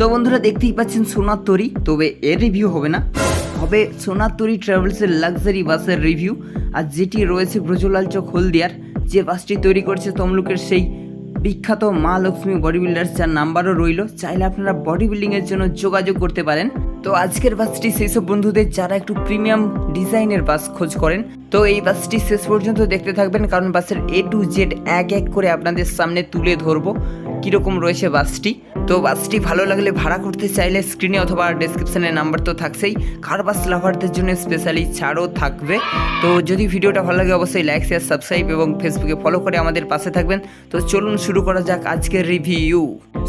তো বন্ধুরা দেখতেই পাচ্ছেন সোনার তরি, তবে এর রিভিউ হবে না। হবে সোনার তরি ট্রাভেলসের লাক্সারি বাসের রিভিউ আর যেটি রয়েছে ব্রজলাল চক হলদিয়ার, যে বাসটি তৈরি করছে তমলুকের সেই বিখ্যাত মা লক্ষ্মী বডি বিল্ডার্স যার নাম্বারও রইল, চাইলে আপনারা বডি বিল্ডিংয়ের জন্য যোগাযোগ করতে পারেন। তো আজকের বাসটি সেই সব বন্ধুদের যারা একটু প্রিমিয়াম ডিজাইনের বাস খোঁজ করেন, তো এই বাসটি শেষ পর্যন্ত দেখতে থাকবেন, কারণ বাসের এ টু জেড এক এক করে আপনাদের সামনে তুলে ধরবো, কীরকম রয়েছে বাসটি। তো বাসটি ভালো লাগলে ভাড়া করতে চাইলে স্ক্রিনে অথবা ডেসক্রিপশনে নাম্বার তো থাকছেই। কার বাস লাভারদের জন্য স্পেশালি ছাড়ও থাকবে। তো যদি ভিডিওটা ভালো লাগে অবশ্যই লাইক শেয়ার সাবস্ক্রাইব এবং ফেসবুকে ফলো করে আমাদের পাশে থাকবেন। তো চলুন শুরু করা যাক আজকের রিভিউ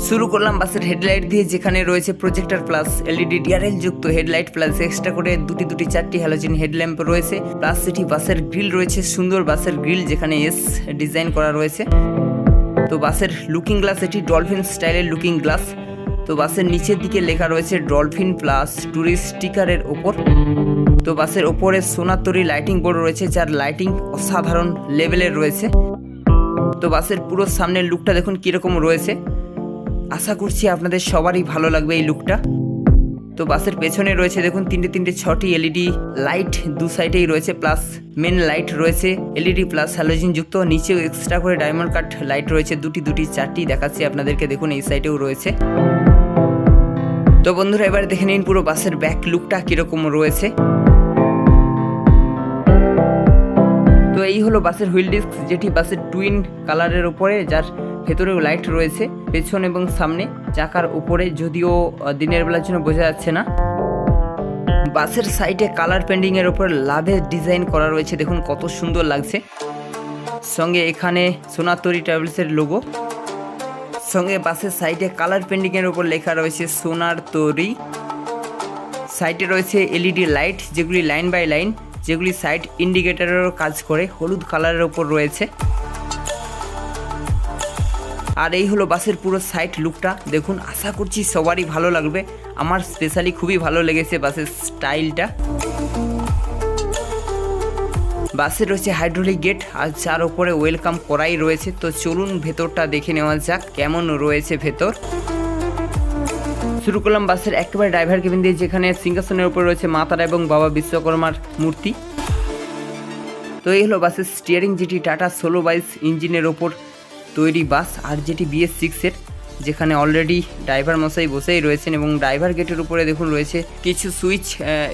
শুরু করলাম বাসের হেডলাইট দিয়ে যেখানে রয়েছে প্রজেক্টর প্লাস এলইডি ডিআরএল যুক্ত হেডলাইট প্লাস এক্সট্রা করে দুটি দুটি, চারটি হ্যালোজেন হেডল্যাম্প রয়েছে। প্লাস সেটি বাসের গ্রিল রয়েছে, সুন্দর বাসের গ্রিল যেখানে এস ডিজাইন করা রয়েছে। তো বাসের লুকিং গ্লাস এটি ডলফিন স্টাইলের লুকিং গ্লাস তো বাসের নিচের দিকে লেখা রয়েছে ডলফিন প্লাস ট্যুরিস্ট স্টিকারের ওপর। তো বাসের ওপরে সোনার তরি লাইটিং বোর্ড রয়েছে, যার লাইটিং অসাধারণ লেভেলের রয়েছে। তো বাসের পুরো সামনের লুকটা দেখুন কীরকম রয়েছে। আশা করছি আপনাদের সবারই ভালো লাগবে এই লুকটা তো বাসের পেছনে রয়েছে, দেখুন, তিনটে তিনটে, ছটি এলইডি লাইট দু সাইডেই রয়েছে প্লাস মেন লাইট রয়েছে এলইডি প্লাস হ্যালোজিন যুক্ত। নিচেও এক্সট্রা করে ডায়মন্ড কাট লাইট রয়েছে, দুটি দুটি, চারটি দেখাচ্ছি আপনাদেরকে, দেখুন, এই সাইডেও রয়েছে। তো বন্ধুরা, এবার দেখে নিন পুরো বাসের ব্যাক লুকটা কীরকম রয়েছে। তো এই হলো বাসের হুইল ডিস্ক, যেটি বাসের টুইন কালারের উপরে, যার ভেতরেও লাইট রয়েছে, পেছন এবং সামনে, চাকার উপরে, যদিও দিনের বেলার জন্য বোঝা যাচ্ছে না। বাসের সাইডে কালার পেন্ডিং এর উপর লাভের ডিজাইন করা রয়েছে, দেখুন কত সুন্দর লাগছে। সঙ্গে এখানে সোনাতরি ট্রাভেলসের লোগো সঙ্গে বাসের সাইডে কালার পেন্ডিং এর উপর লেখা রয়েছে সোনার তরি সাইডে রয়েছে এলইডি লাইট যেগুলি লাইন বাই লাইন যেগুলি সাইড ইন্ডিকেটরেরও কাজ করে, হলুদ কালারের ওপর রয়েছে। আর এই হলো বাসের পুরো সাইড লুকটা দেখুন, আশা করছি সবারই ভালো লাগবে। আমার স্পেশালি খুবই ভালো লেগেছে বাসের স্টাইলটা বাসে রয়েছে হাইড্রোলিক গেট আর যার ওপরে ওয়েলকাম করাই রয়েছে। তো চলুন ভেতরটা দেখে নেওয়া যাক, কেমন রয়েছে ভেতর। শুরু করলাম বাসের একেবারে ড্রাইভার কেবিন দিয়ে, যেখানে সিংহাসনের উপর রয়েছে মাতারা এবং বাবা বিশ্বকর্মার মূর্তি। তো এই হলো বাসের স্টিয়ারিং যেটি টাটা সোলো বাইস ইঞ্জিনের ওপর তৈরি বাস, আর যেটি বিএস সিক্সের যেখানে অলরেডি ড্রাইভার মশাই বসেই রয়েছেন এবং ড্রাইভার গেটের উপরে দেখুন রয়েছে কিছু সুইচ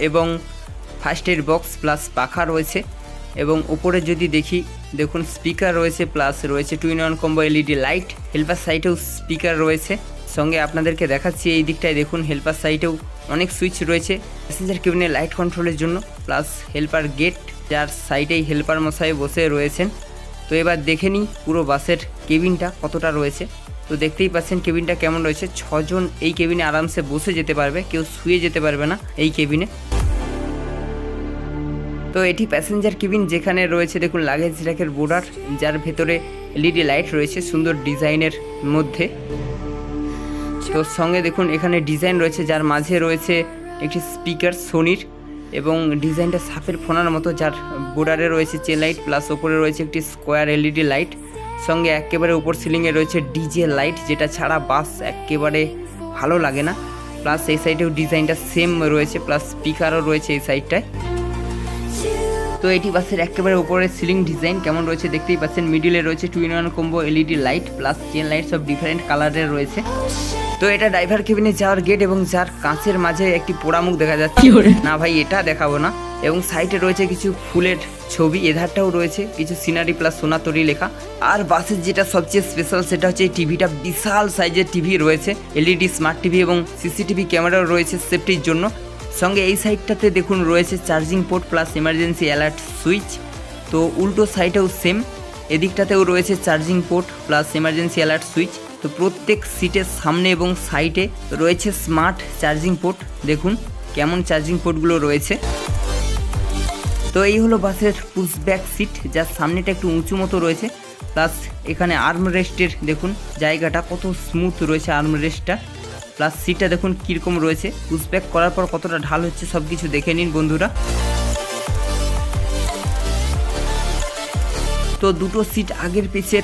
এবং ফার্স্ট এড বক্স প্লাস পাখা রয়েছে। এবং উপরে যদি দেখি, দেখুন স্পিকার রয়েছে প্লাস রয়েছে twin one combo LED light helper সাইটেও speaker রয়েছে। সঙ্গে আপনাদেরকে দেখাচ্ছি এই দিকটায় দেখুন হেল্পার সাইটেও অনেক সুইচ রয়েছে। প্যাসেঞ্জার কেবিনে লাইট কন্ট্রোলের জন্য প্লাস হেল্পার গেট যার সাইডেই হেল্পার মশাই বসে রয়েছেন। তো এবার দেখে নিই পুরো বাসের কেবিনটা কতটা রয়েছে। তো দেখতেই পাচ্ছেন কেবিনটা কেমন রয়েছে। ছজন এই কেবিনে আরামসে বসে যেতে পারবে, কেউ শুয়ে যেতে পারবে না এই কেবিনে। তো এটি প্যাসেঞ্জার কেবিন যেখানে রয়েছে, দেখুন লাগেজ র্যাকের বোর্ডার যার ভেতরে এলইডি লাইট রয়েছে, সুন্দর ডিজাইনের মধ্যে। তো সঙ্গে দেখুন, এখানে ডিজাইন রয়েছে, যার মাঝে রয়েছে একটি স্পিকার সোনির এবং ডিজাইনটা সাপের ফোনার মতো, যার বোর্ডারে রয়েছে চে লাইট প্লাস ওপরে রয়েছে একটি স্কোয়ার এলইডি লাইট সঙ্গে একেবারে উপর সিলিংয়ে রয়েছে ডিজে লাইট যেটা ছাড়া বাস একেবারে ভালো লাগে না। প্লাস এই সাইডেও ডিজাইনটা সেম রয়েছে প্লাস স্পিকারও রয়েছে এই সাইডটায় তো এটি বাসের একেবারে উপরে সিলিং ডিজাইন কেমন রয়েছে দেখতেই পাচ্ছেন। মিডিলে রয়েছে twin one combo LED light plus chain light সব ডিফারেন্ট কালারের রয়েছে। তো এটা ড্রাইভার কেবিনে যাওয়ার গেট এবং যার কাঁচের মাঝে একটি পোড়ামুখ দেখা যাচ্ছে। না ভাই এটা দেখাবো না। এবং সাইডে রয়েছে কিছু ফুলের ছবি এধারটাও রয়েছে কিছু সিনারি প্লাস সোনাতরি লেখা। আর বাসের যেটা সবচেয়ে স্পেশাল সেটা হচ্ছে এই টিভিটা বিশাল সাইজের টিভি রয়েছে। এলইডি স্মার্ট টিভি এবং সিসিটিভি ক্যামেরাও রয়েছে সেফটির জন্য। সঙ্গে এই সাইডটাতে দেখুন, রয়েছে charging port plus emergency alert switch তো উল্টো সাইডেও সেম এদিকটাতেও রয়েছে charging port plus emergency alert switch তো প্রত্যেক সিটের সামনে এবং সাইডে রয়েছে স্মার্ট চার্জিং পোর্ট দেখুন, কেমন চার্জিং পোর্টগুলো রয়েছে। তো এই হলো বাসের পুশ ব্যাক সিট যার সামনেটা একটু উঁচু মতো রয়েছে। প্লাস এখানে আর্ম রেস্টের দেখুন, জায়গাটা কত স্মুথ রয়েছে আর্ম রেস্টটা প্লাস সিটটা দেখুন কীরকম রয়েছে। পুশ ব্যাক করার পর কতটা ঢাল হচ্ছে সব কিছু দেখে নিন বন্ধুরা। তো দুটো সিট আগের পিছের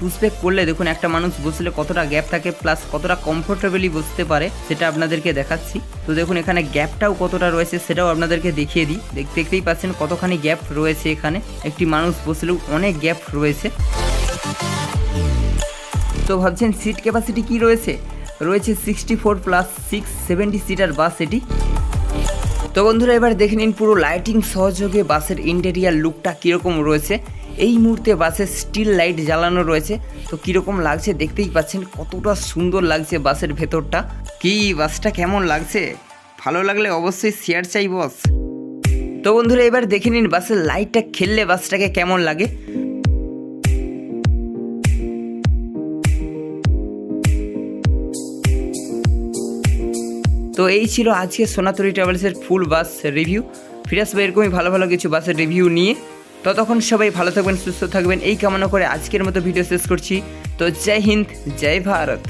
পুষব্যাক করলে দেখুন একটা মানুষ বসলে কতটা গ্যাপ থাকে, প্লাস কতটা কমফোর্টেবলি বসতে পারে সেটা আপনাদেরকে দেখাচ্ছি। তো দেখুন এখানে গ্যাপটাও কতটা রয়েছে সেটাও আপনাদেরকে দেখিয়ে দিই। দেখ- দেখতেই পাচ্ছেন কতখানি গ্যাপ রয়েছে এখানে। একটি মানুষ বসলেও অনেক গ্যাপ রয়েছে। তো ভাবছেন সিট ক্যাপাসিটি কি রয়েছে? রয়েছে sixty four plus six seventy seater bus এটি। তো বন্ধুরা, এবার দেখে নিন পুরো লাইটিং সহযোগে বাসের ইন্টেরিয়ার লুকটা কীরকম রয়েছে। এই মুহূর্তে বাসে স্টিল লাইট জ্বালানো রয়েছে। তো কীরকম লাগছে দেখতেই পাচ্ছেন, কতটা সুন্দর লাগছে বাসের ভেতরটা। কি বাসটা কেমন লাগছে? ভালো লাগলে অবশ্যই শেয়ার চাই বস তো বন্ধুরা, এবার দেখে নিন বাসের লাইটটা খেললে বাসটাকে কেমন লাগে। তো এই ছিল আজকে সোনাতরি ট্রাভেলসের ফুল বাস রিভিউ ফিরে আসবে এরকমই ভালো ভালো কিছু বাসের রিভিউ নিয়ে। ততক্ষণ সবাই ভালো থাকবেন, সুস্থ থাকবেন, এই কামনা করে আজকের মতো ভিডিও শেষ করছি। তো জয় হিন্দ, জয় ভারত।